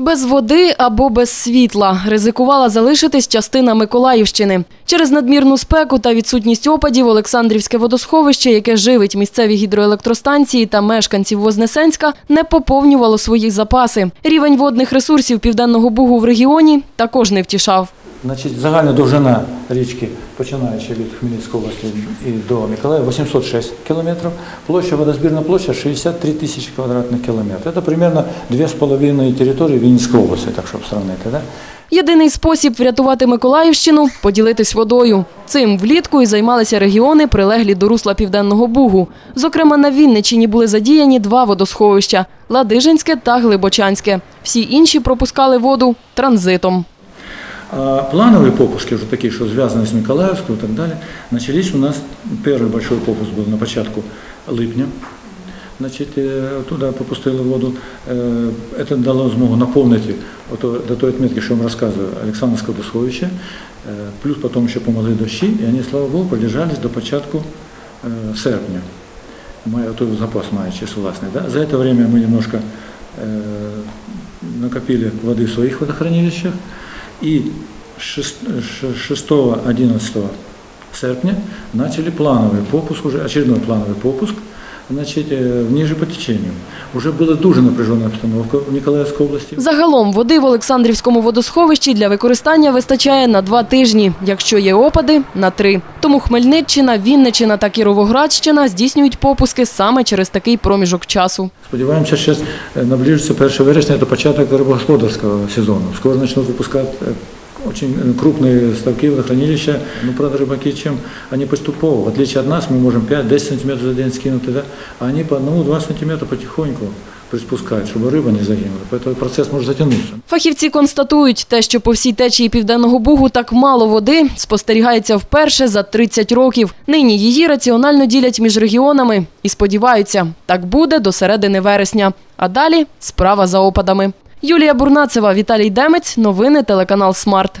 Без води або без світла ризикувала залишитись частина Миколаївщини. Через надмірну спеку та відсутність опадів Олександрівське водосховище, яке живить місцеві гідроелектростанції та мешканців Вознесенська, не поповнювало свої запаси. Рівень водних ресурсів Південного Бугу в регіоні також не втішав. Значить, загальна довжина річки, починаючи від Хмельницької області і до Миколаєва, 806 кілометрів. Площа, водозбірна площа 63 тисячі квадратних кілометрів. Це примерно 2,5 території Вінницької області, так щоб сравнити. Да? Єдиний спосіб врятувати Миколаївщину – поділитись водою. Цим влітку і займалися регіони, прилеглі до русла Південного Бугу. Зокрема, на Вінниччині були задіяні два водосховища – Ладижинське та Глибочанське. Всі інші пропускали воду транзитом. А плановые попуски, уже такие, что связаны с Николаевской и так далее, начались у нас, первый большой попуск был на початку липня, Значить, е, туди попустили воду. Е, Це дало змогу наповнити ото, до тої відмітки, що я вам розказую, Олександрівське водосховище. Е, Плюс потім ще помогли дощі, і вони, слава Богу, продержались до початку е, серпня. Має той запас має чисто власний. Да? За це время ми немножко е, накопили воды в своих водохранилищах. И 6-11 серпня начали плановый попуск, уже очередной плановый попуск, значит, э, ниже по течению. Уже была дуже напряженная обстановка в Николаевской области. Загалом води в Олександрівському водосховищі для використання вистачає на два тижні, якщо є опади – на три. Тому Хмельниччина, Вінниччина та Кіровоградщина здійснюють попуски саме через такий проміжок часу. Сподіваємося, що зараз наближиться 1 вересня, це початок рибогосподарського сезону. Скоро почнуть випускати е, очень крупные ставки водохранилища, ну, правда, рыбаки чем? Они поступово, в отличие от нас, мы можем 5-10 сантиметров за день скинуть, да? а они по 1-2 сантиметра потихоньку приспускают, чтобы рыба не загинула. Поэтому процесс может затянуться. Фахівці констатують, те, що по всій течії Південного Бугу так мало води, спостерігається вперше за 30 років. Нині її раціонально ділять між регіонами і сподіваються, так буде до середини вересня. А далі справа за опадами. Юлія Бурнацева, Віталій Демець. Новини телеканал Смарт.